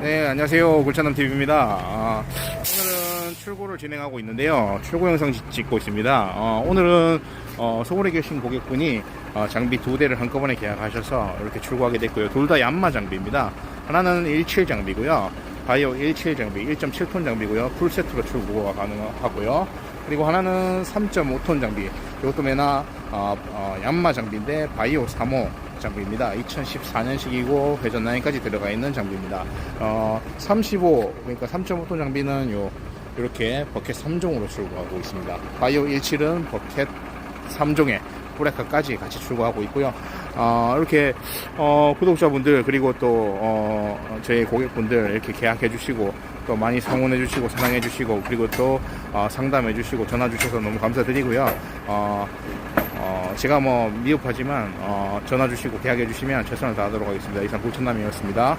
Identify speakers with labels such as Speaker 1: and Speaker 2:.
Speaker 1: 네, 안녕하세요. 굴찬남 TV입니다. 아, 오늘은 출고를 진행하고 있는데요. 출고 영상 찍- 찍고 있습니다. 어, 오늘은 어, 서울에 계신 고객분이 어, 장비 두 대를 한꺼번에 계약하셔서 이렇게 출고하게 됐고요. 둘 다 얀마 장비입니다. 하나는 17 장비고요. 바이오 17 장비, 1.7톤 장비고요. 풀세트로 출고가 가능하고요. 그리고 하나는 3.5톤 장비. 이것도 메나 어, 어, 얀마 장비인데 바이오 3호 장비입니다. 2014년식이고 회전 라인까지 들어가 있는 장비입니다. 어, 35 그러니까 3.5톤 장비는 요 이렇게 버켓 3종으로 출고하고 있습니다. 바이오 17은 버켓 3종에 브레이크까지 같이 출고하고 있고요. 어, 이렇게 어, 구독자분들 그리고 또 어, 저희 고객분들 이렇게 계약해 주시고 또 많이 상원해 주시고 사랑해 주시고 그리고 또 어, 상담해 주시고 전화 주셔서 너무 감사드리고요. 어, 어, 제가 뭐 미흡하지만 어, 전화 주시고 계약해 주시면 최선을 다하도록 하겠습니다. 이상 고천남이었습니다.